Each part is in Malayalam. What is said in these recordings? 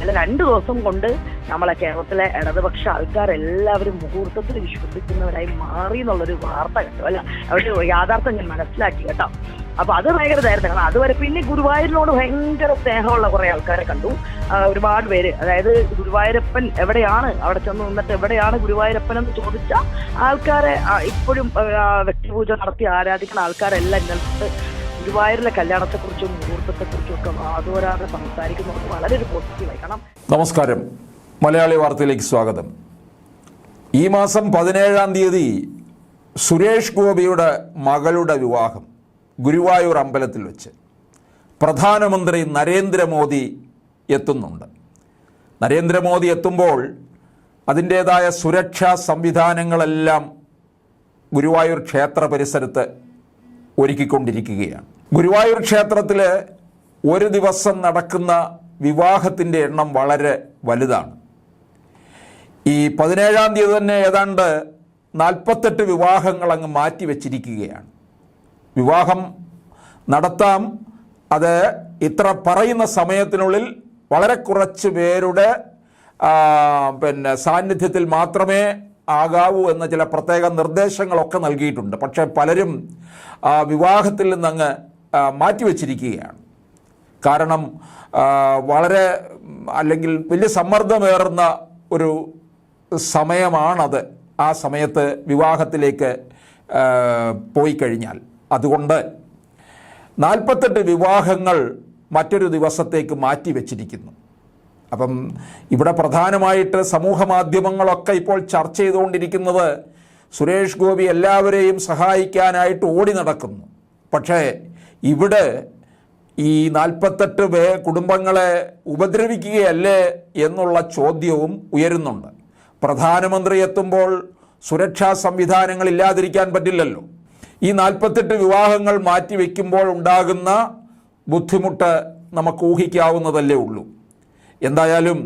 അല്ല രണ്ട് ദിവസം കൊണ്ട് നമ്മളെ കേരളത്തിലെ ഇടതുപക്ഷ ആൾക്കാരെല്ലാവരും മുഹൂർത്തത്തിൽ വിശ്വസിക്കുന്നവരായി മാറി എന്നുള്ളൊരു വാർത്ത കേട്ടോ അല്ല അവരുടെ യാഥാർത്ഥ്യം ഞാൻ മനസ്സിലാക്കി കേട്ടോ. അപ്പൊ അത് ഭയങ്കര ഇതായിരുന്നു. കാരണം അതുവരെ പിന്നെ ഗുരുവായൂരിനോട് ഭയങ്കര സ്നേഹമുള്ള കുറെ ആൾക്കാരെ കണ്ടു. ഒരുപാട് പേര്. അതായത് ഗുരുവായൂരപ്പൻ എവിടെയാണ്? അവിടെ ചെന്ന് നിന്നിട്ട് എവിടെയാണ് ഗുരുവായൂരപ്പൻ എന്ന് ചോദിച്ച ആൾക്കാരെ ഇപ്പോഴും വ്യക്തിപൂജ നടത്തി ആരാധിക്കുന്ന ആൾക്കാരെല്ലാം ഇന്നത്തെ ഗുരുവായൂരിലെ കല്യാണത്തെക്കുറിച്ചും മുഹൂർത്തത്തെക്കുറിച്ചും ഒക്കെ ആദോരാതെ വളരെ ഒരു പോസിറ്റീവായി കാരണം നമസ്കാരം. മലയാളി വാർത്തയിലേക്ക് സ്വാഗതം. ഈ മാസം പതിനേഴാം തീയതി സുരേഷ് ഗോപിയുടെ മകളുടെ വിവാഹം ഗുരുവായൂർ അമ്പലത്തിൽ വെച്ച് പ്രധാനമന്ത്രി നരേന്ദ്രമോദി എത്തുന്നുണ്ട്. നരേന്ദ്രമോദി എത്തുമ്പോൾ അതിന്റേതായ സുരക്ഷാ സംവിധാനങ്ങളെല്ലാം ഗുരുവായൂർ ക്ഷേത്ര പരിസരത്ത് ഒരുക്കിക്കൊണ്ടിരിക്കുകയാണ്. ഗുരുവായൂർ ക്ഷേത്രത്തിൽ ഒരു ദിവസം നടക്കുന്ന വിവാഹത്തിന്റെ എണ്ണം വളരെ വലുതാണ്. ഈ പതിനേഴാം തീയതി തന്നെ ഏതാണ്ട് നാൽപ്പത്തെട്ട് വിവാഹങ്ങൾ അങ്ങ് മാറ്റി വച്ചിരിക്കുകയാണ്. വിവാഹം നടത്താം. അത് ഇത്ര പറയുന്ന സമയത്തിനുള്ളിൽ വളരെ കുറച്ച് പേരുടെ പിന്നെ സാന്നിധ്യത്തിൽ മാത്രമേ ആകാവൂ എന്ന ചില പ്രത്യേക നിർദ്ദേശങ്ങളൊക്കെ നൽകിയിട്ടുണ്ട്. പക്ഷേ പലരും വിവാഹത്തിൽ നിന്നങ്ങ് മാറ്റിവെച്ചിരിക്കുകയാണ്. കാരണം വളരെ അല്ലെങ്കിൽ വലിയ സമ്മർദ്ദമേറുന്ന ഒരു സമയമാണത് ആ സമയത്ത് വിവാഹത്തിലേക്ക് പോയി കഴിഞ്ഞാൽ അതുകൊണ്ട് നാൽപ്പത്തെട്ട് വിവാഹങ്ങൾ മറ്റൊരു ദിവസത്തേക്ക് മാറ്റി വച്ചിരിക്കുന്നു അപ്പം ഇവിടെ പ്രധാനമായിട്ട് സമൂഹ മാധ്യമങ്ങളൊക്കെ ഇപ്പോൾ ചർച്ച ചെയ്തുകൊണ്ടിരിക്കുന്നത് സുരേഷ് ഗോപി എല്ലാവരെയും സഹായിക്കാനായിട്ട് ഓടി നടക്കുന്നു. പക്ഷേ ഇവിടെ ഈ നാൽപ്പത്തെട്ട് പേ കുടുംബങ്ങളെ ഉപദ്രവിക്കുകയല്ലേ എന്നുള്ള ചോദ്യവും ഉയരുന്നുണ്ട്. പ്രധാനമന്ത്രി എത്തുമ്പോൾ സുരക്ഷാ സംവിധാനങ്ങൾ ഇല്ലാതിരിക്കാൻ പറ്റില്ലല്ലോ. ഈ നാൽപ്പത്തെട്ട് വിവാഹങ്ങൾ മാറ്റിവെക്കുമ്പോൾ ഉണ്ടാകുന്ന ബുദ്ധിമുട്ട് നമുക്ക് ഊഹിക്കാവുന്നതല്ലേ ഉള്ളൂ. എന്തായാലും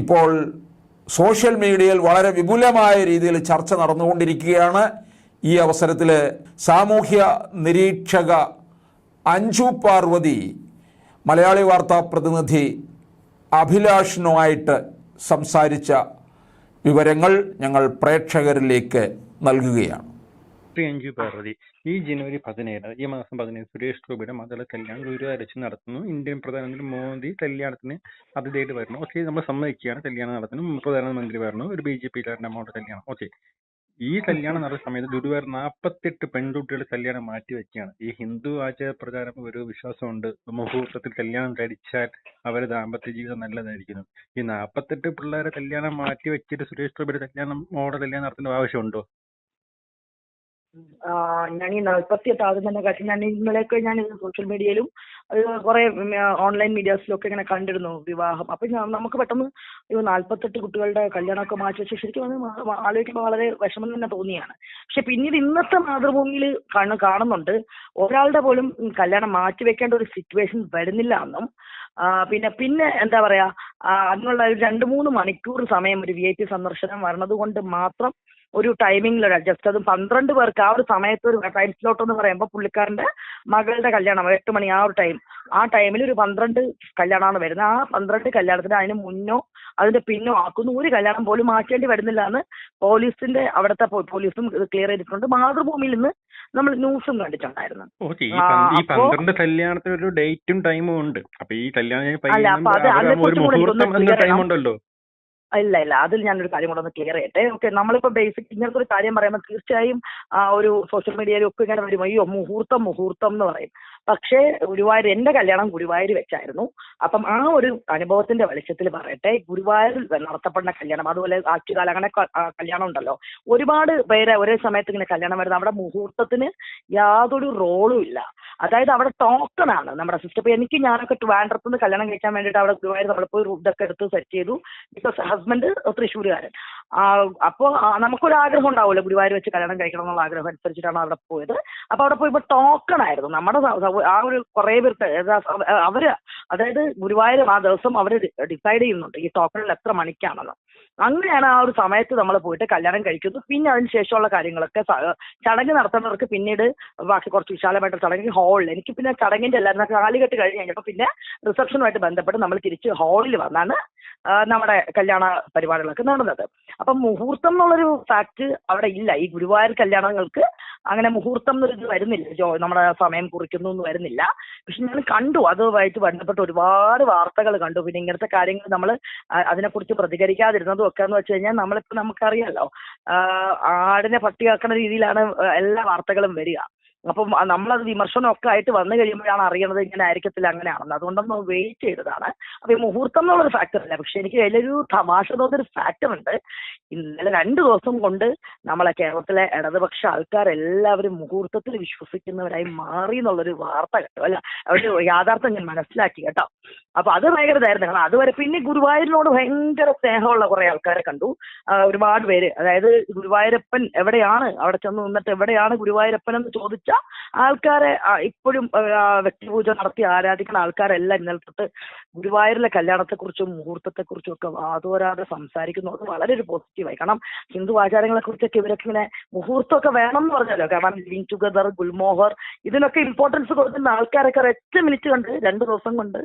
ഇപ്പോൾ സോഷ്യൽ മീഡിയയിൽ വളരെ വിപുലമായ രീതിയിൽ ചർച്ച നടന്നുകൊണ്ടിരിക്കുകയാണ്. ഈ അവസരത്തിൽ സാമൂഹ്യ നിരീക്ഷക അഞ്ജു പാർവതി മലയാളി വാർത്താ പ്രതിനിധി അഭിലാഷിനുമായിട്ട് സംസാരിച്ച വിവരങ്ങൾ ഞങ്ങൾ പ്രേക്ഷകരിലേക്ക് നൽകുകയാണ്. അഞ്ചു പാർവതി ഈ ജനുവരി പതിനേഴ് ഈ മാസം പതിനേഴ് സുരേഷ് ഗോപിയുടെ മകളെ കല്യാണം ഗുരുവായൂർ വെച്ച് നടത്തുന്നു. ഇന്ത്യൻ പ്രധാനമന്ത്രി മോദി കല്യാണത്തിന് അതിഥിയായിട്ട് വരുന്നു. ഓക്കെ നമ്മൾ സമ്മതിക്കുകയാണ്. കല്യാണം നടത്തുന്നു പ്രധാനമന്ത്രി വരുന്നു ഒരു ബി ജെ പിക്കാരന്റെ അമ്മയുടെ കല്യാണം. ഓക്കെ. ഈ കല്യാണം നടന്ന സമയത്ത് ഗുരുവായൂർ നാൽപ്പത്തെട്ട് പെൺകുട്ടികളുടെ കല്യാണം മാറ്റി വെക്കുകയാണ്. ഈ ഹിന്ദു ആചാര പ്രകാരം ഒരു വിശ്വാസമുണ്ട്. മുഹൂർത്തത്തിൽ കല്യാണം കഴിച്ചാൽ അവരെ ദാമ്പത്യ ജീവിതം നല്ലതായിരിക്കുന്നു. ഈ നാൽപ്പത്തെട്ട് പിള്ളേരെ കല്യാണം മാറ്റി വെച്ചിട്ട് സുരേഷ് ഗോപിയുടെ കല്യാണം മോഡൽ കല്യാണം നടത്തേണ്ട ആവശ്യമുണ്ടോ? ഞാൻ ഈ നാൽപ്പത്തി എട്ട് ആദ്യം തന്നെ കാര്യം ഞാൻ ഇന്നലെയൊക്കെ ഞാൻ സോഷ്യൽ മീഡിയയിലും കുറെ ഓൺലൈൻ മീഡിയാസിലും ഒക്കെ ഇങ്ങനെ കണ്ടിരുന്നു വിവാഹം. അപ്പൊ നമുക്ക് പെട്ടെന്ന് ഈ നാൽപ്പത്തെട്ട് കുട്ടികളുടെ കല്യാണമൊക്കെ മാറ്റി വെച്ച് ശരിക്കും അത് ആലോചിക്കുമ്പോൾ വളരെ വിഷമം തന്നെ തോന്നിയാണ്. പക്ഷെ പിന്നീട് ഇന്നത്തെ മാതൃഭൂമിയിൽ കാണു കാണുന്നുണ്ട് ഒരാളുടെ പോലും കല്യാണം മാറ്റി വെക്കേണ്ട ഒരു സിറ്റുവേഷൻ വരുന്നില്ല എന്നും പിന്നെ പിന്നെ എന്താ പറയാ അതിനുള്ള ഒരു രണ്ട് മൂന്ന് മണിക്കൂർ സമയം ഒരു വി ഐ പി സന്ദർശനം വരണത് കൊണ്ട് മാത്രം ഒരു ടൈമിംഗിൽ ഒരു അഡ്ജസ്റ്റ് അത് പന്ത്രണ്ട് പേർക്ക് ആ ഒരു സമയത്ത് ഒരു ടൈം സ്ലോട്ട് എന്ന് പറയുമ്പോൾ പുള്ളിക്കാരന്റെ മകളുടെ കല്യാണം എട്ട് മണി ആ ഒരു ടൈം ആ ടൈമിൽ ഒരു പന്ത്രണ്ട് കല്യാണമാണ് വരുന്നത്. ആ പന്ത്രണ്ട് കല്യാണത്തിന് അതിന് മുന്നോ അതിന്റെ പിന്നോ ആക്കുന്ന. ഒരു കല്യാണം പോലും മാറ്റേണ്ടി വരുന്നില്ല എന്ന് പോലീസിന്റെ അവിടുത്തെ പോലീസും ക്ലിയർ ചെയ്തിട്ടുണ്ട്. മാതൃഭൂമിയിൽ നിന്ന് നമ്മൾ ന്യൂസും കണ്ടിട്ടുണ്ടായിരുന്നു. ഈ പന്ത്രണ്ട് കല്യാണത്തിന് ഒരു ഡേറ്റും ടൈമും ഉണ്ട്. അപ്പൊ ഈ കല്യാണം ഉണ്ടല്ലോ. ഇല്ല ഇല്ല അതിൽ ഞാനൊരു കാര്യം കൂടെ ഒന്ന് ക്ലിയർ ചെയ്യട്ടെ. ഓക്കെ നമ്മളിപ്പോ ബേസിക് ഇങ്ങനത്തെ ഒരു കാര്യം പറയുമ്പോൾ തീർച്ചയായും ഒരു സോഷ്യൽ മീഡിയയിലും ഒക്കെ ഇങ്ങനെ വരും അയ്യോ മുഹൂർത്തം മുഹൂർത്തം എന്ന് പറയും. പക്ഷേ ഗുരുവായൂർ എന്റെ കല്യാണം ഗുരുവായൂർ വെച്ചായിരുന്നു. അപ്പം ആ ഒരു അനുഭവത്തിന്റെ വെളിച്ചത്തിൽ പറയട്ടെ ഗുരുവായൂരിൽ നടത്തപ്പെടുന്ന കല്യാണം അതുപോലെ ആറ്റുകാല അങ്ങനെ കല്യാണം ഉണ്ടല്ലോ. ഒരുപാട് പേര് ഒരേ സമയത്ത് ഇങ്ങനെ കല്യാണം വരുന്നത്. അവിടെ മുഹൂർത്തത്തിന് യാതൊരു റോളും ഇല്ല. അതായത് അവിടെ ടോക്കൺ ആണ് നമ്മുടെ സിസ്റ്റർ ഇപ്പൊ എനിക്ക് ഞാനൊക്കെ ട്രിവാൻഡ്രത്ത് നിന്ന് കല്യാണം കഴിക്കാൻ വേണ്ടിയിട്ട് അവിടെ ഗുരുവായൂർ നമ്മൾ പോയി ഇതൊക്കെ എടുത്ത് സെറ്റ് ചെയ്തു. ബിക്കോസ് ഹസ്ബൻഡ് തൃശ്ശൂരുകാരൻ. അപ്പോൾ നമുക്കൊരു ആഗ്രഹം ഉണ്ടാവുമല്ലോ ഗുരുവായൂർ വെച്ച് കല്യാണം കഴിക്കണം എന്നുള്ള ആഗ്രഹം അനുസരിച്ചിട്ടാണ് അവിടെ പോയത്. അപ്പോൾ അവിടെ പോയപ്പോൾ ടോക്കൺ ആയിരുന്നു നമ്മുടെ ആ ഒരു കുറേ പേർക്ക് അവർ അതായത് ഗുരുവായൂർ ആ ദിവസം അവർ ഡിസൈഡ് ചെയ്യുന്നുണ്ട് ഈ ടോക്കണിൽ എത്ര മണിക്കാണെന്ന്. അങ്ങനെയാണ് ആ ഒരു സമയത്ത് നമ്മൾ പോയിട്ട് കല്യാണം കഴിക്കുന്നു. പിന്നെ അതിന് ശേഷമുള്ള കാര്യങ്ങളൊക്കെ ചടങ്ങ് നടത്തുന്നവർക്ക് പിന്നീട് ബാക്കി കുറച്ച് വിശാലമായിട്ട് ചടങ്ങ് ഹാളിൽ എനിക്ക് പിന്നെ ചടങ്ങിന്റെ എല്ലാവരും കാലുകെട്ട് കഴിഞ്ഞ് കഴിഞ്ഞപ്പോൾ പിന്നെ റിസപ്ഷനുമായിട്ട് ബന്ധപ്പെട്ട് നമ്മൾ തിരിച്ച് ഹാളിൽ വന്നാണ് നമ്മുടെ കല്യാണ പരിപാടികളൊക്കെ നടന്നത്. അപ്പം മുഹൂർത്തം എന്നുള്ളൊരു ഫാക്ട് അവിടെ ഇല്ല. ഈ ഗുരുവായൂർ കല്യാണങ്ങൾക്ക് അങ്ങനെ മുഹൂർത്തം എന്നൊരു ഇത് വരുന്നില്ല. ജോ നമ്മുടെ സമയം കുറിക്കുന്നു എന്ന് വരുന്നില്ല. പക്ഷെ ഞാൻ കണ്ടു. അതുമായിട്ട് ബന്ധപ്പെട്ട് ഒരുപാട് വാർത്തകൾ കണ്ടു. പിന്നെ ഇങ്ങനത്തെ കാര്യങ്ങൾ നമ്മൾ അതിനെക്കുറിച്ച് പ്രതികരിക്കാതിരുന്നതും ഒക്കെ എന്ന് വെച്ച് കഴിഞ്ഞാൽ നമ്മളിപ്പോ നമുക്കറിയാലോ ആടിനെ പട്ടിയാക്കുന്ന രീതിയിലാണ് എല്ലാ വാർത്തകളും വരിക. അപ്പം നമ്മളത് വിമർശനമൊക്കെ ആയിട്ട് വന്നു കഴിയുമ്പോഴാണ് അറിയണത് ഇങ്ങനെ ആയിരിക്കത്തില്ല അങ്ങനെയാണെന്ന്. അതുകൊണ്ടൊന്ന് വെയിറ്റ് ചെയ്തതാണ്. അപ്പൊ ഈ മുഹൂർത്തം എന്നുള്ളൊരു ഫാക്ടർ അല്ല. പക്ഷെ എനിക്ക് അതിലൊരു തമാശ തോന്നൊരു ഫാക്ടർ ഉണ്ട്. ഇന്നലെ രണ്ട് ദിവസം കൊണ്ട് നമ്മളെ കേരളത്തിലെ ഇടതുപക്ഷ ആൾക്കാരെല്ലാവരും മുഹൂർത്തത്തിൽ വിശ്വസിക്കുന്നവരായി മാറി എന്നുള്ളൊരു വാർത്ത കേട്ടോ. അല്ല ഒരു യാഥാർത്ഥ്യം ഞാൻ മനസ്സിലാക്കി കേട്ടോ. അപ്പൊ അത് ഭയങ്കര ഇതായിരുന്നു. കാരണം അതുവരെ പിന്നെ ഗുരുവായൂരിനോട് ഭയങ്കര സ്നേഹമുള്ള കുറെ ആൾക്കാരെ കണ്ടു. ഒരുപാട് പേര്. അതായത് ഗുരുവായൂരപ്പൻ എവിടെയാണ്? അവിടെ ചെന്ന് നിന്നിട്ട് എവിടെയാണ് ഗുരുവായൂരപ്പൻ എന്ന് ചോദിച്ച ആൾക്കാരെ ഇപ്പോഴും വ്യക്തിപൂജ നടത്തി ആരാധിക്കുന്ന ആൾക്കാരെല്ലാം ഇന്നലെ തൊട്ട് ഗുരുവായൂരിലെ കല്യാണത്തെക്കുറിച്ചും മുഹൂർത്തത്തെക്കുറിച്ചും ഒക്കെ വാതോരാതെ സംസാരിക്കുന്നു. അത് വളരെ ഒരു പോസിറ്റീവായി. കാരണം ഹിന്ദു ആചാരങ്ങളെ കുറിച്ചൊക്കെ ഇവരൊക്കെ ഇങ്ങനെ മുഹൂർത്തമൊക്കെ വേണം എന്ന് പറഞ്ഞല്ലോ. കാരണം ലിവിങ് ടുഗദർ ഗുൽമോഹർ ഇതിനൊക്കെ ഇമ്പോർട്ടൻസ് കൊടുക്കുന്ന ആൾക്കാരൊക്കെ ഒരൊറ്റ മിനിറ്റ് കണ്ട് രണ്ട് ദിവസം കൊണ്ട്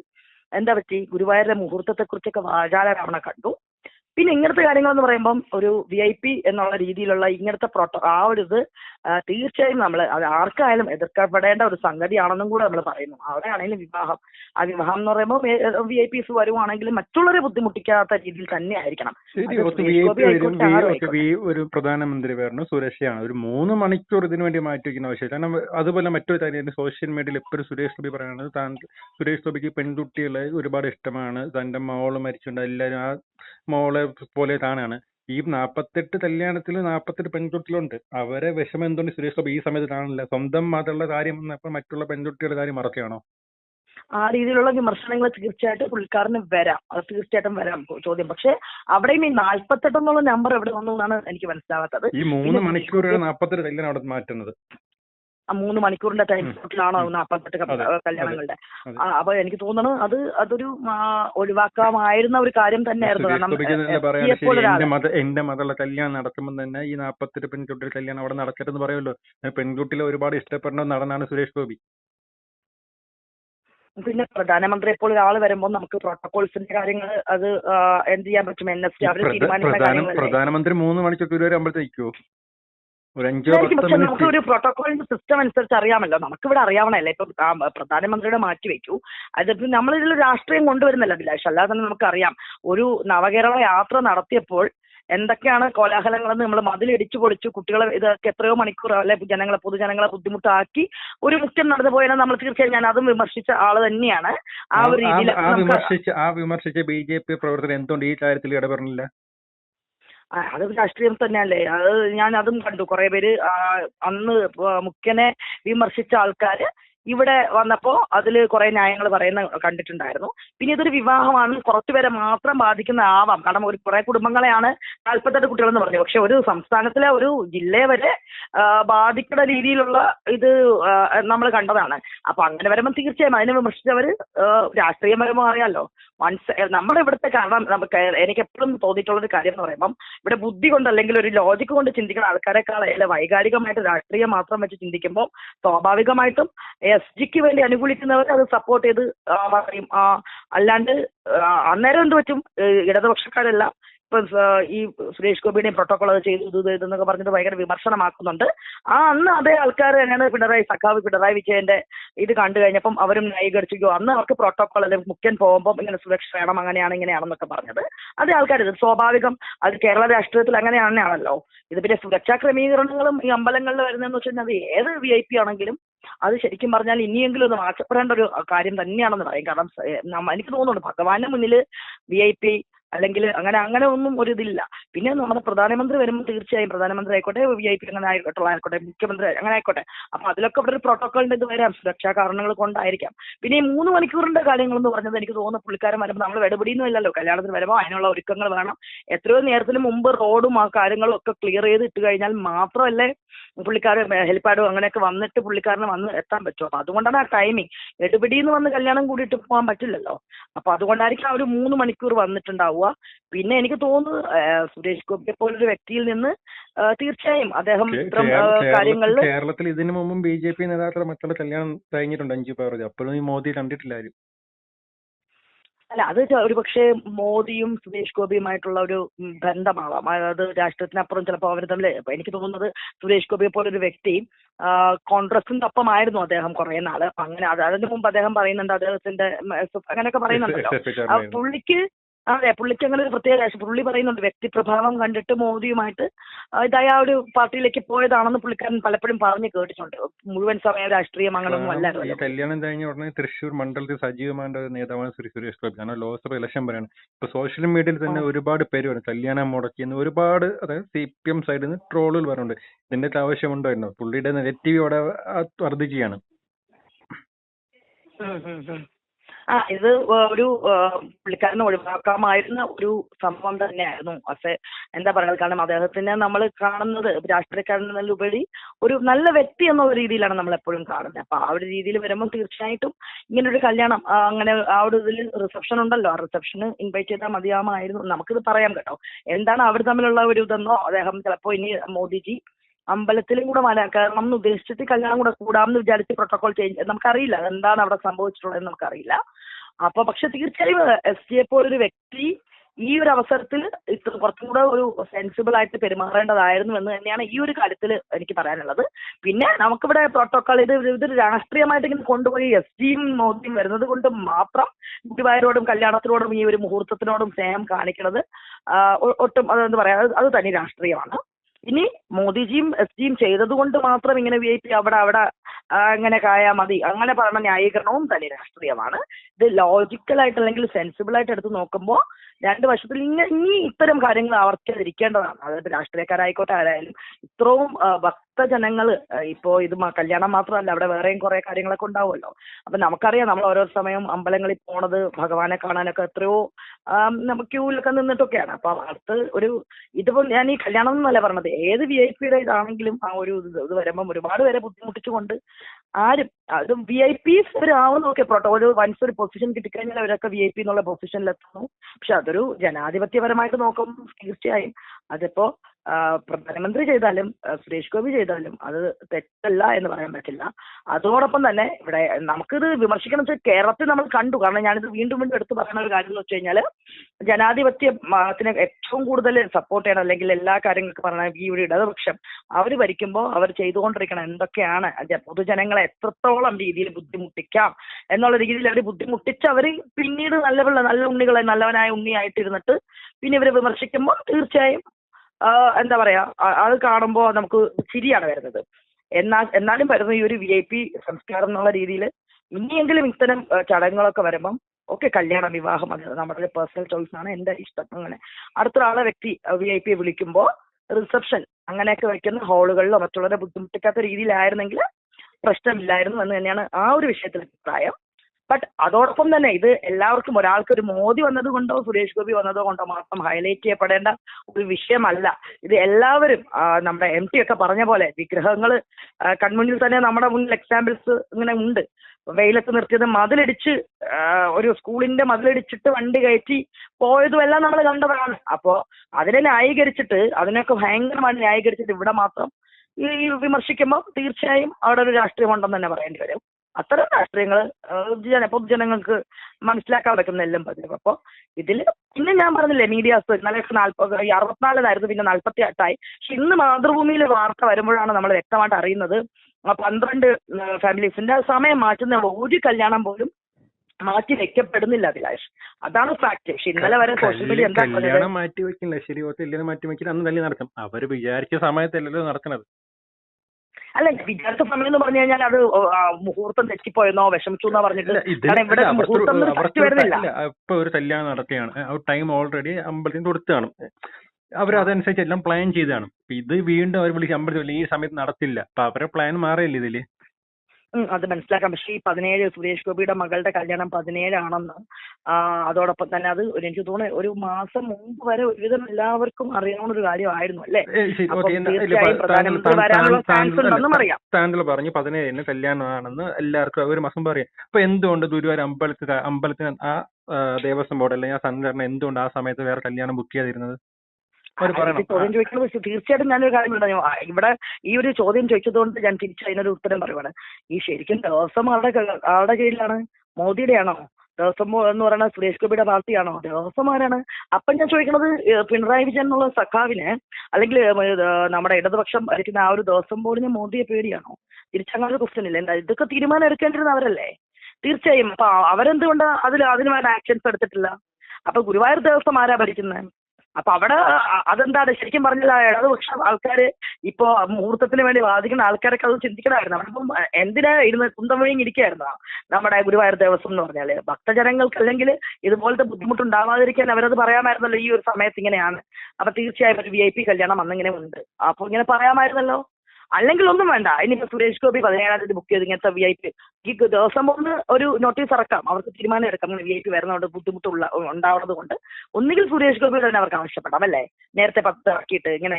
എന്താ പറ്റി? ഗുരുവായൂരിലെ മുഹൂർത്തത്തെക്കുറിച്ചൊക്കെ വാചാലരാവണ കണ്ടു. പിന്നെ ഇങ്ങനത്തെ കാര്യങ്ങൾ എന്ന് പറയുമ്പം ഒരു വി ഐ പി എന്നുള്ള രീതിയിലുള്ള ഇങ്ങനത്തെ പ്രോട്ടോ ആ ഒരു ഇത് തീർച്ചയായും നമ്മൾ അത് ആർക്കായാലും എതിർക്കപ്പെടേണ്ട ഒരു സംഗതിയാണെന്നും കൂടെ നമ്മൾ പറയുന്നു. അവിടെയാണെങ്കിലും വിവാഹം. ആ വിവാഹം എന്ന് പറയുമ്പോൾ വി ഐ പിസ് വരുവാണെങ്കിലും മറ്റുള്ളവരെ ബുദ്ധിമുട്ടിക്കാത്ത രീതിയിൽ തന്നെ ആയിരിക്കണം ഒരു പ്രധാനമന്ത്രി വരണം സുരക്ഷയാണ്. ഒരു മൂന്ന് മണിക്കൂർ ഇതിനു വേണ്ടി മാറ്റി വയ്ക്കുന്ന ആവശ്യമില്ല. കാരണം അതുപോലെ മറ്റൊരു കാര്യം സോഷ്യൽ മീഡിയയിൽ എപ്പോഴും സുരേഷ് ഗോപി പറയുന്നത് താൻ സുരേഷ് ഗോപിക്ക് പെൺകുട്ടികളെ ഒരുപാട് ഇഷ്ടമാണ്. തന്റെ മോൾ മരിച്ചുകൊണ്ട് എല്ലാവരും ആ മോളെ പോലെ താനാണ്. ഈ നാപ്പത്തെട്ട് കല്യാണത്തിൽ നാപ്പത്തെട്ട് പെൺകുട്ടികളുണ്ട്. അവരെ വിഷമം എന്തുകൊണ്ട് സുരേഷ് ഗോപി ഈ സമയത്ത് കാണില്ല സ്വന്തം മാത്രമുള്ള കാര്യം എന്നപ്പോ മറ്റുള്ള പെൺകുട്ടികളുടെ കാര്യം മറക്കുകയാണോ? ആ രീതിയിലുള്ള വിമർശനങ്ങൾ തീർച്ചയായിട്ടും പുള്ളിക്കാരന് വരാം. അത് തീർച്ചയായിട്ടും വരാം ചോദ്യം. പക്ഷെ അവിടെയും ഈ നാൽപ്പത്തെട്ട് എന്നുള്ള നമ്പർ എവിടെ വന്നു എന്നാണ് എനിക്ക് മനസ്സിലാവാത്തത്. ഈ മൂന്ന് മണിക്കൂറാണ് നാപ്പത്തെട്ട് കല്യാണം അവിടെ മാറ്റുന്നത്. മൂന്ന് മണിക്കൂറിന്റെ ടൈം. സ്ലോട്ടിലാണോ. നാൽപ്പത്തെട്ട് കല്യാണങ്ങളുടെ. അപ്പൊ എനിക്ക് തോന്നുന്നു അത് അതൊരു ഒഴിവാക്കാമായിരുന്ന ഒരു കാര്യം തന്നെയായിരുന്നു കാരണം എന്റെ മതമുള്ള കല്യാണം നടത്തുമ്പോൾ തന്നെ ഈ നാപ്പത്തെട്ട് പെൺകുട്ടിയുടെ കല്യാണം അവിടെ നടക്കരുതെന്ന് പറയുമല്ലോ. പെൺകുട്ടികളെ ഒരുപാട് ഇഷ്ടപ്പെടുന്ന നടനാണ് സുരേഷ് ഗോപി. പിന്നെ പ്രധാനമന്ത്രി ഇപ്പോൾ ഒരാൾ വരുമ്പോൾ നമുക്ക് പ്രോട്ടോകോൾസിന്റെ കാര്യങ്ങൾ അത് എന്ത് ചെയ്യാൻ പറ്റും? എൻ എസ് ടി അവർ തീരുമാനിക്കുന്ന പ്രധാനമന്ത്രി മൂന്ന് മണിക്കൂർ ഒരു പക്ഷെ നമുക്ക് ഒരു പ്രോട്ടോകോളിന്റെ സിസ്റ്റം അനുസരിച്ച് അറിയാമല്ലോ. നമുക്കിവിടെ അറിയാവണല്ലേ ഇപ്പൊ പ്രധാനമന്ത്രിയുടെ മാറ്റി വെക്കൂ അത് ഇപ്പൊ നമ്മളിതിൽ രാഷ്ട്രീയം കൊണ്ടുവരുന്നില്ല അഭിലാഷ്. അല്ലാതെ തന്നെ നമുക്കറിയാം. ഒരു നവകേരള യാത്ര നടത്തിയപ്പോൾ എന്തൊക്കെയാണ് കോലാഹലങ്ങളെന്ന് നമ്മൾ മതിൽ മതിലിടിച്ചു പൊളിച്ചു കുട്ടികളെ ഇതൊക്കെ എത്രയോ മണിക്കൂർ അല്ലെ ജനങ്ങളെ പൊതുജനങ്ങളെ ബുദ്ധിമുട്ടാക്കി ഒരു മുഖ്യം നടന്നു പോയാൽ നമ്മൾ തീർച്ചയായും ഞാൻ അതും വിമർശിച്ച ആൾ തന്നെയാണ്. ആ ഒരു രീതിയിൽ ആ വിമർശിച്ച ബി ജെ പി പ്രവർത്തകർ എന്തുകൊണ്ട് ഈ കാര്യത്തിൽ ഇടപെടുന്നില്ല അത് രാഷ്ട്രീയം തന്നെയല്ലേ? അത് ഞാൻ അതും കണ്ടു. കുറെ പേര് അന്ന് മുഖ്യനെ വിമർശിച്ച ആൾക്കാര് ഇവിടെ വന്നപ്പോ അതിൽ കുറെ ന്യായങ്ങൾ പറയുന്ന കണ്ടിട്ടുണ്ടായിരുന്നു. പിന്നെ ഇതൊരു വിവാഹമാണ്. കുറച്ചുപേരെ മാത്രം ബാധിക്കുന്ന ആവാം. കാരണം ഒരു കുറെ കുടുംബങ്ങളെയാണ് നാൽപ്പത്തെട്ട് കുട്ടികളെന്ന് പറഞ്ഞു പക്ഷെ ഒരു സംസ്ഥാനത്തിലെ ഒരു ജില്ലയെ വരെ ബാധിക്കുന്ന രീതിയിലുള്ള ഇത് നമ്മൾ കണ്ടതാണ്. അപ്പൊ അങ്ങനെ വരുമ്പോൾ തീർച്ചയായും അതിനെ വിമർശിച്ചവര് ആ, നമ്മുടെ ഇവിടുത്തെ കാരണം നമുക്ക് എനിക്ക് എപ്പോഴും തോന്നിയിട്ടുള്ള ഒരു കാര്യം എന്ന് പറയുമ്പം ഇവിടെ ബുദ്ധി കൊണ്ട് അല്ലെങ്കിൽ ഒരു ലോജിക്ക് കൊണ്ട് ചിന്തിക്കുന്ന ആൾക്കാരെക്കാൾ അല്ല വൈകാരികമായിട്ട് രാഷ്ട്രീയം മാത്രം വെച്ച് ചിന്തിക്കുമ്പോൾ സ്വാഭാവികമായിട്ടും എസ് ജിക്ക് വേണ്ടി അനുകൂലിക്കുന്നവർ അത് സപ്പോർട്ട് ചെയ്ത് പറയും. അല്ലാണ്ട് അന്നേരം എന്ത് പറ്റും? ഇടതുപക്ഷക്കാരെല്ലാം ഇപ്പൊ ഈ സുരേഷ് ഗോപിയുടെയും പ്രോട്ടോകോൾ അത് ചെയ്തു ഇത് ഇതെന്നൊക്കെ പറഞ്ഞിട്ട് ഭയങ്കര വിമർശനമാക്കുന്നുണ്ട്. ആ അന്ന് അതേ ആൾക്കാർ തന്നെയാണ് പിണറായി സഖാവ് പിണറായി വിജയന്റെ ഇത് കണ്ടു കഴിഞ്ഞപ്പം അവരും ന്യായീകരിച്ചു അന്ന് അവർക്ക് പ്രോട്ടോകോൾ അല്ലെങ്കിൽ മുഖ്യൻ പോകുമ്പോൾ ഇങ്ങനെ സുരക്ഷ വേണം അങ്ങനെയാണ് ഇങ്ങനെയാണെന്നൊക്കെ പറഞ്ഞത്. അതേ ആൾക്കാർ ഇത് സ്വാഭാവികം അത് കേരള രാഷ്ട്രീയത്തിൽ അങ്ങനെയാണല്ലോ. ഇത് പിന്നെ സുരക്ഷാ ക്രമീകരണങ്ങളും ഈ അമ്പലങ്ങളിൽ വരുന്നതെന്ന് വെച്ച് കഴിഞ്ഞാൽ അത് ഏത് വി ഐ പി ആണെങ്കിലും അത് ശരിക്കും പറഞ്ഞാൽ ഇനിയെങ്കിലും ഒന്ന് മാറ്റപ്പെടേണ്ട ഒരു കാര്യം തന്നെയാണെന്ന് പറയും. കാരണം എനിക്ക് തോന്നുന്നുണ്ട് ഭഗവാന്റെ മുന്നിൽ വി ഐ പി അല്ലെങ്കിൽ അങ്ങനെ അങ്ങനെ ഒന്നും ഒരു ഇതില്ല. പിന്നെ നമ്മുടെ പ്രധാനമന്ത്രി വരുമ്പോൾ തീർച്ചയായും പ്രധാനമന്ത്രി ആയിക്കോട്ടെ വി ഐ പി അങ്ങനെ ആയിക്കോട്ടെ ആയിക്കോട്ടെ മുഖ്യമന്ത്രി അങ്ങനെ ആയിക്കോട്ടെ. അപ്പൊ അതിലൊക്കെ ഇവിടെ ഒരു പ്രോട്ടോക്കോളിന്റെ ഇത് വരാം. സുരക്ഷാ കാരണങ്ങൾ കൊണ്ടായിരിക്കാം. പിന്നെ ഈ മൂന്ന് മണിക്കൂറിന്റെ കാര്യങ്ങൾ എന്ന് പറഞ്ഞത് എനിക്ക് തോന്നുന്നു പുള്ളിക്കാരൻ വരുമ്പോൾ നമ്മൾ വെടുപിടിയൊന്നും ഇല്ലല്ലോ. കല്യാണത്തിന് വരുമ്പോൾ അതിനുള്ള ഒരുക്കങ്ങൾ വേണം. എത്രയോ നേരത്തിന് മുമ്പ് റോഡും ആ കാര്യങ്ങളും ഒക്കെ ക്ലിയർ ചെയ്ത് ഇട്ട് കഴിഞ്ഞാൽ മാത്രമല്ലേ പുള്ളിക്കാരൻ ഹെലിപ്പാഡും അങ്ങനെയൊക്കെ വന്നിട്ട് പുള്ളിക്കാരന് വന്ന് എത്താൻ പറ്റും. അപ്പൊ അതുകൊണ്ടാണ് ആ ടൈമിങ് എടുപിടിയിൽ നിന്ന് വന്ന് കല്യാണം കൂടിയിട്ട് പോകാൻ പറ്റില്ലല്ലോ. അപ്പൊ അതുകൊണ്ടായിരിക്കും ആ ഒരു മൂന്ന് മണിക്കൂർ വന്നിട്ടുണ്ടാവുക പിന്നെ എനിക്ക് തോന്നുന്നു സുരേഷ് ഗോപിയെ പോലൊരു വ്യക്തിയിൽ നിന്ന് തീർച്ചയായും അദ്ദേഹം ഇത്തരം കാര്യങ്ങളിൽ കേരളത്തിൽ ഇതിനു മുമ്പും ബി ജെ പി നേതാക്കളുടെ മക്കളുടെ കല്യാണം കഴിഞ്ഞിട്ടുണ്ട് അഞ്ചു പേർ അപ്പോഴും ഈ മോദി കണ്ടിട്ടില്ല ആരും. അല്ല അത് ഒരു പക്ഷേ മോദിയും സുരേഷ് ഗോപിയുമായിട്ടുള്ള ഒരു ബന്ധമാവാം. അതായത് രാഷ്ട്രീയത്തിനപ്പുറം ചിലപ്പോൾ അവർ തമ്മിൽ എനിക്ക് തോന്നുന്നത് സുരേഷ് ഗോപിയെ പോലെ ഒരു വ്യക്തി കോൺഗ്രസിന്റെ ഒപ്പമായിരുന്നു അദ്ദേഹം കുറെ നാൾ. അങ്ങനെ അത് അതിന് മുമ്പ് അദ്ദേഹം പറയുന്നുണ്ട് അദ്ദേഹത്തിന്റെ അങ്ങനെയൊക്കെ പറയുന്നുണ്ടല്ലോ. പുള്ളിക്ക് അതെ പുള്ളിക്ക് അങ്ങനെ ഒരു പ്രത്യേക രാഷ്ട്രീയം പുള്ളി പറയുന്നുണ്ട് വ്യക്തിപ്രഭാവം കണ്ടിട്ട് മോദിയുമായിട്ട് ഇതായ ഒരു പാർട്ടിയിലേക്ക് പോയതാണെന്ന് പുള്ളിക്കാരൻ പലപ്പോഴും പറഞ്ഞു കേട്ടിട്ടുണ്ട്. മുഴുവൻ സമയം രാഷ്ട്രീയം അങ്ങനൊന്നും അല്ലായിരുന്നു കല്യാണം കഴിഞ്ഞ ഉടനെ തൃശൂർ മണ്ഡലത്തിൽ സജീവമായ ഒരു നേതാവാണ് ശ്രീ സുരേഷ് ഗോപി. കാരണം ലോക്സഭ ഇലക്ഷൻ വരെയാണ്. ഇപ്പൊ സോഷ്യൽ മീഡിയയിൽ തന്നെ ഒരുപാട് പേര് വരും കല്യാണം മുടക്കിയെന്ന് ഒരുപാട് അതായത് സി പി എം സൈഡിൽ നിന്ന് ട്രോളുകൾ വരുന്നുണ്ട് ഇതിന്റെ ആവശ്യമുണ്ടായിരുന്നു. പുള്ളിയുടെ നെഗറ്റീവ് അവിടെ വർദ്ധിക്കുകയാണ്. ആ ഇത് ഒരു പുള്ളിക്കാരനെ ഒഴിവാക്കാമായിരുന്ന ഒരു സംഭവം തന്നെയായിരുന്നു. പക്ഷേ എന്താ പറയുക കാരണം അദ്ദേഹത്തിനെ നമ്മൾ കാണുന്നത് രാഷ്ട്രീയക്കാരനുപരി ഒരു നല്ല വ്യക്തി എന്നുള്ള രീതിയിലാണ് നമ്മൾ എപ്പോഴും കാണുന്നത്. അപ്പൊ ആ ഒരു രീതിയിൽ വരുമ്പോൾ തീർച്ചയായിട്ടും ഇങ്ങനെ ഒരു കല്യാണം അങ്ങനെ ആ ഒരു ഇതിൽ റിസപ്ഷൻ ഉണ്ടല്ലോ. ആ റിസപ്ഷന് ഇൻവൈറ്റ് ചെയ്താൽ മതിയാമായിരുന്നു. നമുക്കിത് പറയാം കേട്ടോ. എന്താണ് അവർ തമ്മിലുള്ള ഒരു ഇതെന്നോ അദ്ദേഹം ചിലപ്പോൾ ഇനി മോദിജി അമ്പലത്തിലും കൂടെ കാരണം കയറണം എന്ന് ഉദ്ദേശിച്ചിട്ട് കല്യാണം കൂടെ കൂടാമെന്ന് വിചാരിച്ച് പ്രോട്ടോകോൾ ചേഞ്ച് നമുക്കറിയില്ല. എന്താണ് അവിടെ സംഭവിച്ചിട്ടുള്ളതെന്ന് നമുക്കറിയില്ല. അപ്പൊ പക്ഷെ തീർച്ചയായും എസ് ജിയെ പോലൊരു വ്യക്തി ഈ ഒരു അവസരത്തിൽ ഇത്ര കുറച്ചും കൂടെ ഒരു സെൻസിബിൾ ആയിട്ട് പെരുമാറേണ്ടതായിരുന്നു എന്ന് തന്നെയാണ് ഈ ഒരു കാര്യത്തിൽ എനിക്ക് പറയാനുള്ളത്. പിന്നെ നമുക്കിവിടെ പ്രോട്ടോകോൾ ഇത് ഇതൊരു രാഷ്ട്രീയമായിട്ട് ഇങ്ങനെ കൊണ്ടുപോയി എസ് ജിയും മോദിയും വരുന്നത് കൊണ്ട് മാത്രം ഗുരുവായൂരോടും കല്യാണത്തിനോടും ഈ ഒരു മുഹൂർത്തത്തിനോടും സ്നേഹം കാണിക്കുന്നത് ഒട്ടും അതെന്ത് പറയാ അത് തനി രാഷ്ട്രീയമാണ്. ഇനി മോദിജിയും എസ് ജിയും ചെയ്തത് കൊണ്ട് മാത്രം ഇങ്ങനെ വി ഐ പി അവിടെ അവിടെ അങ്ങനെ കായാ മതി. അങ്ങനെ പറയുന്ന ന്യായീകരണവും തനി രാഷ്ട്രീയമാണ്. ഇത് ലോജിക്കലായിട്ട് അല്ലെങ്കിൽ സെൻസിബിൾ ആയിട്ട് എടുത്ത് നോക്കുമ്പോൾ രണ്ട് വർഷത്തിൽ ഇങ്ങനെ ഇനി ഇത്തരം കാര്യങ്ങൾ ആവർത്തിക്കാതിരിക്കേണ്ടതാണ്. അതായത് രാഷ്ട്രീയക്കാരായിക്കോട്ടെ ആരായാലും ഇത്രയും ആ, ജനങ്ങൾ ഇപ്പോ ഇത് കല്യാണം മാത്രമല്ല അവിടെ വേറെയും കുറെ കാര്യങ്ങളൊക്കെ ഉണ്ടാവുമല്ലോ. അപ്പൊ നമുക്കറിയാം നമ്മൾ ഓരോ സമയം അമ്പലങ്ങളിൽ പോണത് ഭഗവാനെ കാണാനൊക്കെ എത്രയോ നമുക്ക് ക്യൂവിലൊക്കെ നിന്നിട്ടൊക്കെയാണ്. അപ്പൊ അടുത്ത് ഒരു ഇതിപ്പോ ഞാൻ ഈ കല്യാണം എന്നല്ല പറഞ്ഞത് ഏത് വി ഐ പിയുടെ ഇതാണെങ്കിലും ആ ഒരു ഇത് വരുമ്പം ഒരുപാട് പേരെ ബുദ്ധിമുട്ടിച്ചുകൊണ്ട് ആരും അത് വി ഐ പീസ് നോക്കിയ പ്രോട്ടോ ഒരു വൺസ് ഒരു പൊസിഷൻ കിട്ടിക്കഴിഞ്ഞാൽ അവരൊക്കെ വി ഐ പി എന്നുള്ള പൊസിഷനിലെത്തുന്നു പക്ഷെ അതൊരു ജനാധിപത്യപരമായിട്ട് നോക്കുമ്പോൾ തീർച്ചയായും അതിപ്പോ പ്രധാനമന്ത്രി ചെയ്താലും സുരേഷ് ഗോപി ചെയ്താലും അത് തെറ്റല്ല എന്ന് പറയാൻ പറ്റില്ല. അതോടൊപ്പം തന്നെ ഇവിടെ നമുക്കിത് വിമർശിക്കണം വെച്ചാൽ കേരളത്തിൽ നമ്മൾ കണ്ടു. കാരണം ഞാനിത് വീണ്ടും വീണ്ടും എടുത്തു പറയുന്ന ഒരു കാര്യം എന്ന് വെച്ച് കഴിഞ്ഞാൽ ജനാധിപത്യത്തിന് ഏറ്റവും കൂടുതൽ സപ്പോർട്ട് ചെയ്യണം അല്ലെങ്കിൽ എല്ലാ കാര്യങ്ങൾക്ക് പറഞ്ഞാൽ ഈ ഒരു ഇടതുപക്ഷം അവർ ഭരിക്കുമ്പോൾ അവർ ചെയ്തുകൊണ്ടിരിക്കണം എന്തൊക്കെയാണ്? പൊതുജനങ്ങളെ എത്രത്തോളം രീതിയിൽ ബുദ്ധിമുട്ടിക്കാം? എന്നുള്ള രീതിയിൽ അവർ ബുദ്ധിമുട്ടിച്ച് അവർ പിന്നീട് നല്ല നല്ല ഉണ്ണികളെ നല്ലവനായ ഉണ്ണിയായിട്ടിരുന്നിട്ട് പിന്നെ ഇവരെ വിമർശിക്കുമ്പോൾ തീർച്ചയായും എന്താ പറയാ അത് കാണുമ്പോൾ നമുക്ക് ചിരിയാണ് വരുന്നത്. എന്നാൽ എന്നാലും വരുന്ന ഈ ഒരു വി ഐ പി സംസ്കാരം എന്നുള്ള രീതിയിൽ ഇനിയെങ്കിലും ഇത്തരം ചടങ്ങുകളൊക്കെ വരുമ്പം ഓക്കെ കല്യാണം വിവാഹം അത് നമ്മുടെ പേഴ്സണൽ ചോയ്സ് ആണ് എന്റെ ഇഷ്ടം അങ്ങനെ. അടുത്ത അടുത്തൊരാളെ വ്യക്തി വി ഐ പി വിളിക്കുമ്പോൾ റിസപ്ഷൻ അങ്ങനെയൊക്കെ വെക്കുന്ന ഹാളുകളിലോ മറ്റുള്ളവരെ ബുദ്ധിമുട്ടിക്കാത്ത രീതിയിലായിരുന്നെങ്കിൽ പ്രശ്നമില്ലായിരുന്നു എന്ന് തന്നെയാണ് ആ ഒരു വിഷയത്തിൽ അഭിപ്രായം. ബട്ട് അതോടൊപ്പം തന്നെ ഇത് എല്ലാവർക്കും ഒരാൾക്ക് ഒരു മോദി വന്നത് കൊണ്ടോ സുരേഷ് ഗോപി വന്നതോ കൊണ്ടോ മാത്രം ഹൈലൈറ്റ് ചെയ്യപ്പെടേണ്ട ഒരു വിഷയമല്ല. ഇത് എല്ലാവരും നമ്മുടെ എം ടി ഒക്കെ പറഞ്ഞ പോലെ വിഗ്രഹങ്ങൾ കൺമുന്നിൽ തന്നെ നമ്മുടെ മുന്നിൽ എക്സാമ്പിൾസ് ഇങ്ങനെ ഉണ്ട്. വെയിലത്ത് നിർത്തിയത് മതിലിടിച്ച് ഒരു സ്കൂളിന്റെ മതിലിടിച്ചിട്ട് വണ്ടി കയറ്റി പോയതും എല്ലാം നമ്മൾ കണ്ടതാണ് അപ്പോ അതിനെ ന്യായീകരിച്ചിട്ട് അതിനൊക്കെ ഭയങ്കരമായി ന്യായീകരിച്ചിട്ട് ഇവിടെ മാത്രം ഈ വിമർശിക്കുമ്പോൾ തീർച്ചയായും അവിടെ ഒരു രാഷ്ട്രീയമുണ്ടെന്ന് തന്നെ പറയേണ്ടി വരും. അത്തരം രാഷ്ട്രീയങ്ങൾ ജന പൊതുജനങ്ങൾക്ക് മനസ്സിലാക്കാൻ പറ്റുന്ന എല്ലാം പറ്റും അപ്പോൾ ഇതിൽ പിന്നെ ഞാൻ പറഞ്ഞില്ലേ മീഡിയാസ് ഇന്നലെ നാൽപ്പത് ഈ അറുപത്തിനാലിനായിരുന്നു പിന്നെ നാൽപ്പത്തി എട്ടായി പക്ഷെ ഇന്ന് മാതൃഭൂമിയിൽ വാർത്ത വരുമ്പോഴാണ് നമ്മൾ വ്യക്തമായിട്ട് അറിയുന്നത്. പന്ത്രണ്ട് ഫാമിലീസിന്റെ സമയം മാറ്റുന്ന ഒരു കല്യാണം പോലും മാറ്റി വെക്കപ്പെടുന്നില്ല അഭിലാഷ്. അതാണ് ഫാക്ട് പക്ഷെ ഇന്നലെ വരെ സോഷ്യൽ മീഡിയ എന്താ കല്യാണം മാറ്റി വെക്കില്ല. ശരി ഓ കല്യാണം മാറ്റി വെക്കില്ല. അന്ന് തന്നെ നടക്കും. അവർ വിചാരിച്ച സമയത്തല്ലല്ലോ നടത്തണത് അല്ല വിചാരിച്ച സമയം എന്ന് പറഞ്ഞു കഴിഞ്ഞാൽ അത് മുഹൂർത്തം തെറ്റിപ്പോയെന്നോ വിഷമിച്ചു എന്നോ പറഞ്ഞിട്ട് ഇപ്പൊ ഒരു കല്യാണം നടക്കുകയാണ്. ടൈം ഓൾറെഡി അമ്പലത്തിന് കൊടുത്താണ് അവർ അതനുസരിച്ച് എല്ലാം പ്ലാൻ ചെയ്തതാണ്. ഇപ്പൊ ഇത് വീണ്ടും അവർ വിളിച്ച് അമ്പലത്തിൽ ഈ സമയത്ത് നടത്തില്ല. അപ്പൊ അവരെ പ്ലാൻ മാറിയില്ല ഇതിൽ? അത് മനസ്സിലാക്കാം. പക്ഷേ ഈ പതിനേഴ് സുരേഷ് ഗോപിയുടെ മകളുടെ കല്യാണം പതിനേഴാണെന്ന് ആ, അതോടൊപ്പം തന്നെ അത് ഒരു എനിക്ക് തോന്നുന്നു ഒരു മാസം മുമ്പ് വരെ ഒരുവിധം എല്ലാവർക്കും അറിയാവുന്ന ഒരു കാര്യമായിരുന്നു അല്ലേ? താങ്കൾ- പറഞ്ഞു പതിനേഴിന് കല്യാണമാണെന്ന് എല്ലാവർക്കും ഒരു മാസം പറയാം അപ്പൊ എന്തുകൊണ്ട് ഗുരുവായൂർ അമ്പലത്തിൽ അമ്പലത്തിന് ആ ആ, ദേവസ്വം ബോർഡ് അല്ലെങ്കിൽ ആ സംഘടന എന്തുകൊണ്ട് ആ സമയത്ത് വേറെ കല്യാണം ബുക്ക് ചെയ്യാതിരുന്നത് അവർ ഇത് പറയണം ചോദ്യം ചോദിക്കുന്നത് തീർച്ചയായിട്ടും ഞാനൊരു കാര്യം പറഞ്ഞു ഇവിടെ ഈ ഒരു ചോദ്യം ചോദിച്ചതുകൊണ്ട് ഞാൻ തിരിച്ച് അതിനൊരു ഉത്തരം പറയുവാണ്. ഈ ശരിക്കും ദേവസ്വം ആരുടെ ആരുടെ കീഴിലാണ്? മോദിയുടെ ആണോ ദേവസ്വം എന്ന് പറയുന്ന സുരേഷ് ഗോപിയുടെ പാർട്ടിയാണോ? ദേവസ്വം ആരാണ്? അപ്പം ഞാൻ ചോദിക്കുന്നത് പിണറായി വിജയൻ എന്നുള്ള സഖാവിന് അല്ലെങ്കിൽ നമ്മുടെ ഇടതുപക്ഷം ഭരിക്കുന്ന ആ ഒരു ദേവസ്വം ബോർഡിന് മോദിയെ പേടിയാണോ? തിരിച്ചങ്ങനെ ഒരു ക്വസ്റ്റ്യൻ ഇല്ല. എന്താ ഇതൊക്കെ തീരുമാനം എടുക്കേണ്ടിരുന്നവരല്ലേ? തീർച്ചയായും. അപ്പൊ അവരെന്തുകൊണ്ട് അതിൽ അതിന് വേണ്ട ആക്ഷൻസ് എടുത്തിട്ടില്ല? അപ്പൊ ഗുരുവായൂർ ദേവസ്വം ആരാ ഭരിക്കുന്നത് അപ്പൊ അവിടെ അതെന്താണ്? ശരിക്കും പറഞ്ഞാൽ ഇടതുപക്ഷ ആൾക്കാര് ഇപ്പോ മുഹൂർത്തത്തിന് വേണ്ടി വാദിക്കുന്ന ആൾക്കാരൊക്കെ അത് ചിന്തിക്കണമായിരുന്നു. അപ്പം എന്തിനാ ഇരുന്ന് കുന്തം വഴി ഇരിക്കുകയായിരുന്നു? നമ്മുടെ ഗുരുവായൂർ ദേവസ്വം എന്ന് പറഞ്ഞാൽ ഭക്തജനങ്ങൾക്ക് അല്ലെങ്കിൽ ഇതുപോലത്തെ ബുദ്ധിമുട്ടുണ്ടാവാതിരിക്കാൻ അവരത് പറയാമായിരുന്നല്ലോ ഈ ഒരു സമയത്ത് ഇങ്ങനെയാണ്. അപ്പൊ തീർച്ചയായും ഒരു വി ഐ പി കല്യാണം അന്നിങ്ങനെ ഉണ്ട്. അപ്പൊ ഇങ്ങനെ പറയാമായിരുന്നല്ലോ? അല്ലെങ്കിൽ ഒന്നും വേണ്ട ഇനിയിപ്പോ സുരേഷ് ഗോപി പതിനേഴാം തീയതി ബുക്ക് ചെയ്ത് ഇങ്ങനത്തെ വി ഐ പി ഈ ദിവസം ഒന്ന് ഒരു നോട്ടീസ് ഇറക്കാം. അവർക്ക് തീരുമാനം എടുക്കാം. വി ഐ പി വരുന്നതുകൊണ്ട് ബുദ്ധിമുട്ടുള്ള ഉണ്ടാവുന്നത് കൊണ്ട് ഒന്നുകിൽ സുരേഷ് ഗോപി തന്നെ അവർക്ക് ആവശ്യപ്പെടാം അല്ലേ? നേരത്തെ പത്ത് ഇറക്കിയിട്ട് ഇങ്ങനെ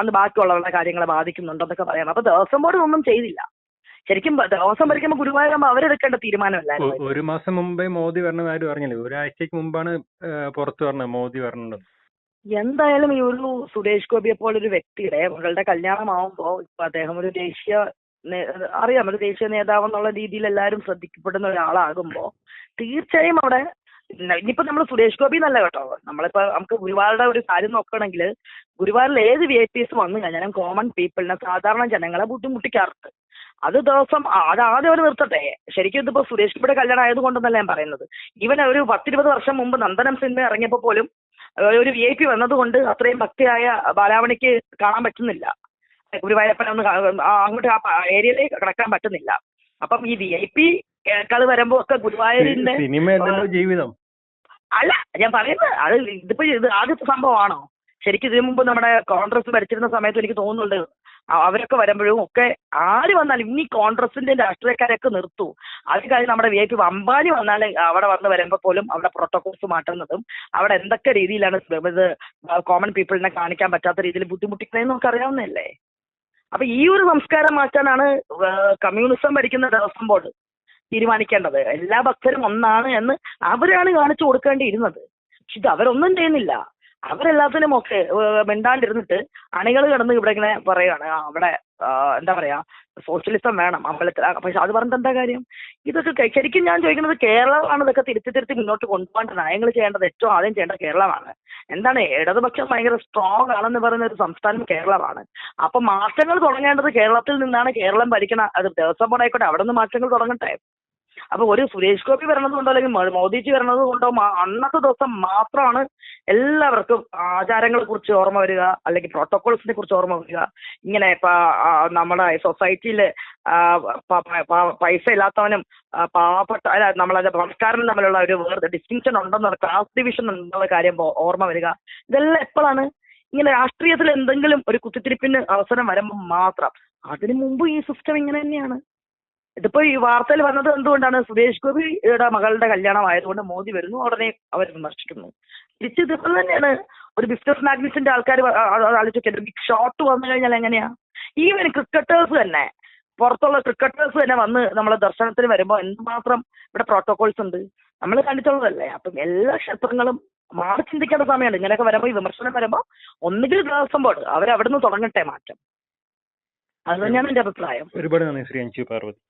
അന്ന് ബാക്കിയുള്ളവരുടെ കാര്യങ്ങളെ ബാധിക്കുന്നുണ്ടെന്നൊക്കെ പറയാം. അപ്പൊ ദേവസ്വം ബോർഡ് ഒന്നും ചെയ്തില്ല. ശരിക്കും ദിവസം ഭരിക്കുമ്പോൾ ഗുരുവായൂരമ്മ അവരെടുക്കേണ്ട തീരുമാനമല്ല ഒരു മാസം മുമ്പേ മോദി വരണമെന്ന് ആരും അറിഞ്ഞില്ല? ഒരാഴ്ചക്ക് മുമ്പാണ് പുറത്തു വരണത് മോദി വരണത് എന്തായാലും ഈ ഒരു സുരേഷ് ഗോപിയെ പോലൊരു വ്യക്തിയുടെ മകളുടെ കല്യാണമാവുമ്പോ ഇപ്പൊ അദ്ദേഹം ഒരു ദേശീയ അറിയാം ഒരു ദേശീയ നേതാവ് എന്നുള്ള രീതിയിൽ എല്ലാവരും ശ്രദ്ധിക്കപ്പെടുന്ന ഒരാളാകുമ്പോ തീർച്ചയായും അവിടെ ഇനിയിപ്പോ നമ്മൾ സുരേഷ് ഗോപി എന്നല്ല കേട്ടോ. നമ്മളിപ്പോ നമുക്ക് ഗുരുവായൂരുടെ ഒരു കാര്യം നോക്കുകയാണെങ്കിൽ ഗുരുവായൂരിൽ ഏത് വി ഐ പിസ് വന്നു കഴിഞ്ഞാലും കോമൺ പീപ്പിളിനെ സാധാരണ ജനങ്ങളെ ബുദ്ധിമുട്ടിക്കാറുണ്ട്. അത് ദിവസം അത് ആദ്യം അവർ നിർത്തട്ടെ. ശരിക്കും ഇതിപ്പോ സുരേഷ് ഗോപിയുടെ കല്യാണം ആയതുകൊണ്ടെന്നല്ല ഞാൻ പറയുന്നത്. ഇവൻ ഒരു പത്തിരുപത് വർഷം മുമ്പ് നന്ദനം സിനിമ ഇറങ്ങിയപ്പോ പോലും ഒരു വി ഐ പി വന്നതുകൊണ്ട് അത്രയും ഭക്തിയായ ബാലാവണിക്ക് കാണാൻ പറ്റുന്നില്ല. ഗുരുവായൂരപ്പനെ ഒന്ന് അങ്ങോട്ട് ആ ഏരിയയിലേക്ക് കിടക്കാൻ പറ്റുന്നില്ല. അപ്പം ഈ വി ഐ പി കേൾക്കാതെ വരുമ്പോ ഒക്കെ ഗുരുവായൂരിന്റെ ജീവിതം. അല്ല ഞാൻ പറയുന്നത് അത് ഇതിപ്പോ ഇത് ആദ്യത്തെ സംഭവമാണോ? ശരിക്കും ഇതിനു മുമ്പ് നമ്മുടെ കോൺഗ്രസ് ഭരിച്ചിരുന്ന സമയത്ത് എനിക്ക് തോന്നുന്നുണ്ട് അവരൊക്കെ വരുമ്പോഴും ഒക്കെ ആര് വന്നാലും ഇനി കോൺഗ്രസിന്റെ രാഷ്ട്രീയക്കാരെയൊക്കെ നിർത്തൂ. അത് കഴിഞ്ഞ് നമ്മുടെ വി ഐ പി അംബാനി വന്നാൽ അവിടെ വന്ന് വരുമ്പോ പോലും അവിടെ പ്രോട്ടോകോൾസ് മാറ്റുന്നതും അവിടെ എന്തൊക്കെ രീതിയിലാണ് ഇത് കോമൺ പീപ്പിളിനെ കാണിക്കാൻ പറ്റാത്ത രീതിയിൽ ബുദ്ധിമുട്ടിക്കുന്നതെന്ന് നമുക്ക് അറിയാവുന്നതല്ലേ? അപ്പൊ ഈ ഒരു സംസ്കാരം മാറ്റാനാണ് കമ്മ്യൂണിസം ഭരിക്കുന്ന ദേവസ്വം ബോർഡ് തീരുമാനിക്കേണ്ടത്. എല്ലാ ഭക്തരും ഒന്നാണ് എന്ന് അവരാണ് കാണിച്ചു കൊടുക്കേണ്ടിയിരുന്നത്. പക്ഷെ ഇത് അവരൊന്നും ചെയ്യുന്നില്ല. അവരെല്ലാത്തിനും ഒക്കെ മിണ്ടാണ്ടിരുന്നിട്ട് അണികൾ കിടന്ന് ഇവിടെ ഇങ്ങനെ പറയുകയാണ് ആ, അവിടെ എന്താ പറയാ സോഷ്യലിസം വേണം അമ്പലത്തിൽ. പക്ഷെ അത് പറഞ്ഞിട്ട് എന്താ കാര്യം? ഇതൊക്കെ ശരിക്കും ഞാൻ ചോദിക്കുന്നത് കേരളമാണ് ഇതൊക്കെ തിരുത്തി തിരുത്തി മുന്നോട്ട് കൊണ്ടുപോകേണ്ട നയങ്ങൾ ചെയ്യേണ്ടത് ഏറ്റവും ആദ്യം ചെയ്യേണ്ട കേരളമാണ്. എന്താണ് ഇടതുപക്ഷം ഭയങ്കര സ്ട്രോങ് ആണെന്ന് പറയുന്ന ഒരു സംസ്ഥാനം കേരളമാണ്. അപ്പൊ മാറ്റങ്ങൾ തുടങ്ങേണ്ടത് കേരളത്തിൽ നിന്നാണ് കേരളം ഭരിക്കണ അത് ദേവസ്വം ബോർഡ് ആയിക്കോട്ടെ അവിടെ നിന്ന് മാറ്റങ്ങൾ തുടങ്ങട്ടെ. അപ്പൊ ഒരു സുരേഷ് ഗോപി വരണത് കൊണ്ടോ അല്ലെങ്കിൽ മോദിജി വരണത് കൊണ്ടോ അന്നത്തെ ദിവസം മാത്രമാണ് എല്ലാവർക്കും ആചാരങ്ങളെ കുറിച്ച് ഓർമ്മ വരിക അല്ലെങ്കിൽ പ്രോട്ടോകോൾസിനെ കുറിച്ച് ഓർമ്മ വരിക. ഇങ്ങനെ ഇപ്പൊ നമ്മുടെ സൊസൈറ്റിയിലെ പൈസ ഇല്ലാത്തവനും പാവപ്പെട്ട അല്ല നമ്മളത് പണക്കാരനും തമ്മിലുള്ള ഒരു വേറെ ഡിസ്റ്റിങ്ഷൻ ഉണ്ടെന്നുള്ള ക്ലാസ് ഡിവിഷൻ എന്നുള്ള കാര്യം ഓർമ്മ വരിക. ഇതെല്ലാം എപ്പോഴാണ് ഇങ്ങനെ രാഷ്ട്രീയത്തിൽ എന്തെങ്കിലും ഒരു കുത്തിത്തിരിപ്പിന് അവസരം വരുമ്പോൾ മാത്രം. അതിനു മുമ്പ് ഈ സിസ്റ്റം ഇങ്ങനെ തന്നെയാണ്. ഇതിപ്പോ ഈ വാർത്തയിൽ വന്നത് എന്തുകൊണ്ടാണ്? സുരേഷ് ഗോപിയുടെ മകളുടെ കല്യാണം ആയതുകൊണ്ട് മോദി വരുന്നു ഉടനെ അവർ വിമർശിക്കുന്നു. തിരിച്ച് ഇതുപോലെ തന്നെയാണ്. ഒരു ബിസിനസ് മാഗ്നസിന്റെ ആൾക്കാർ ആലോചിക്കുന്നത് ബിഗ് ഷോട്ട് വന്നു കഴിഞ്ഞാൽ എങ്ങനെയാ? ഈവൻ ക്രിക്കറ്റേഴ്സ് തന്നെ പുറത്തുള്ള ക്രിക്കറ്റേഴ്സ് തന്നെ വന്ന് നമ്മളെ ദർശനത്തിന് വരുമ്പോൾ എന്തുമാത്രം ഇവിടെ പ്രോട്ടോകോൾസ് ഉണ്ട്? നമ്മൾ കണ്ടിട്ടുള്ളതല്ലേ? അപ്പം എല്ലാ ക്ഷേത്രങ്ങളും മാറി ചിന്തിക്കേണ്ട സമയമാണ്. ഇങ്ങനെയൊക്കെ വരുമ്പോൾ ഈ വിമർശനം വരുമ്പോൾ ഒന്നുകിൽ ദേവസ്വം ബോർഡ് അവരവിടുന്ന് തുടങ്ങട്ടെ മാറ്റം. അത് തന്നെയാണ് എന്റെ അഭിപ്രായം. ഒരുപാട് നന്ദി ശ്രീ അഞ്ചു പാർവതി.